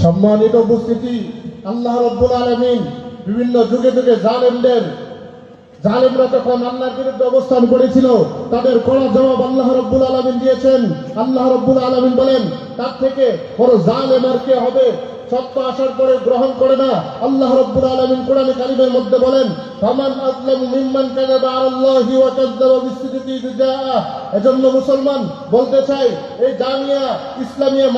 সম্মানিত উপস্থিতি, আল্লাহ রব্বুল আলমিন বিভিন্ন যুগে যুগে জালেমদের, জালেমরা তখন আল্লাহর বিরুদ্ধে অবস্থান করেছিল, তাদের কড়া জবাব আল্লাহ রব্বুল আলমিন দিয়েছেন। আল্লাহ রব্বুল আলমিন বলেন, তার থেকে বড় জালেম আর কে হবে? সত্য আসার পরে গ্রহণ করে না। আল্লাহ রব্বুল আলমিন কোরআনে কারিমের মধ্যে বলেন, ফামান আজলামু মিম্মান কাযাবা ওয়া কাযযাবা এজন্য মুসলমান, বলতে চাই, এই জামিয়া ইসলামিয়া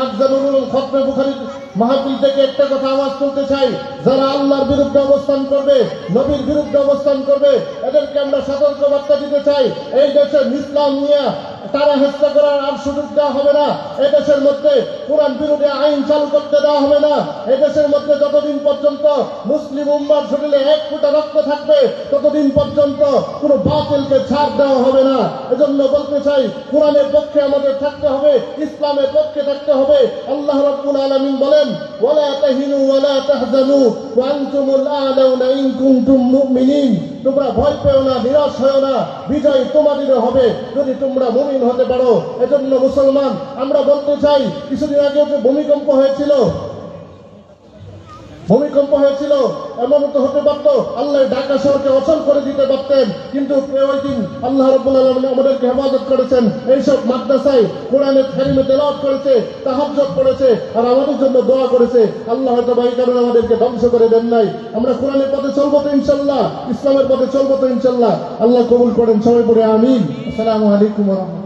উলুম খতমে বুখারী মাহফিল থেকে একটা কথা আওয়াজ তুলতে চাই, যারা আল্লাহর বিরুদ্ধে অবস্থান করবে, নবীর বিরুদ্ধে অবস্থান করবে, এদেরকে আমরা সতর্ক বার্তা দিতে চাই, এই দেশে ইসলাম নিয়ে তারা হত্যা করার আর সুযোগ দেওয়া হবে না। এই দেশের মধ্যে কোরআন বিরোধী আইন চালু করতে দেওয়া হবে না। এই দেশের মধ্যে যতদিন পর্যন্ত মুসলিম উম্মার শরীরে এক ফুটা রক্ত থাকবে, ততদিন পর্যন্ত কোনো বাতিলকে ছাড় দেওয়া হবে না। এজন্য বলতে চাই, কোরআনের পক্ষে আমাদের থাকতে হবে, ইসলামের পক্ষে থাকতে হবে। আল্লাহ রাব্বুল আলামিন বলেন, ওয়ালা তাহিনু ওয়ালা তাহজানু, ওয়া আনতুমুল আ'লাউনা ইন কুনতুম মুমিনিন। তোমরা ভয় পেও না, নিরাশ হয়েও না। বিজয় তোমাদের হবে। যদি তোমরা মুমিন হতে পারো, এজন্য মুসলমান, আমরা বলতে চাই, কিছুদিন আগে যে ভূমিকম্প হয়েছিল ভূমিকম্প হয়েছিল, এমন তো হতে পারতো, আল্লাহ ঢাকা শহরকে অচল করে দিতে পারতেন। কিন্তু ওই দিন আল্লাহ আমাদেরকে হেফাজত করেছেন। এইসব মাদ্রাসায় কোরআনের খারিমে তেলাওয়াত করেছে তাহাজ্জত করেছে, আর আমাদের জন্য দোয়া করেছে। আল্লাহ হয়তো বা এই কারণে আমাদেরকে ধ্বংস করে দেন নাই। আমরা কোরআনের পথে চলবো তো ইনশাল্লাহ ইসলামের পথে চলবো তো ইনশাল্লাহ আল্লাহ কবুল করেন, সবাই পড়ে আমিন। আসসালামু আলাইকুম রহমতুল্লাহ।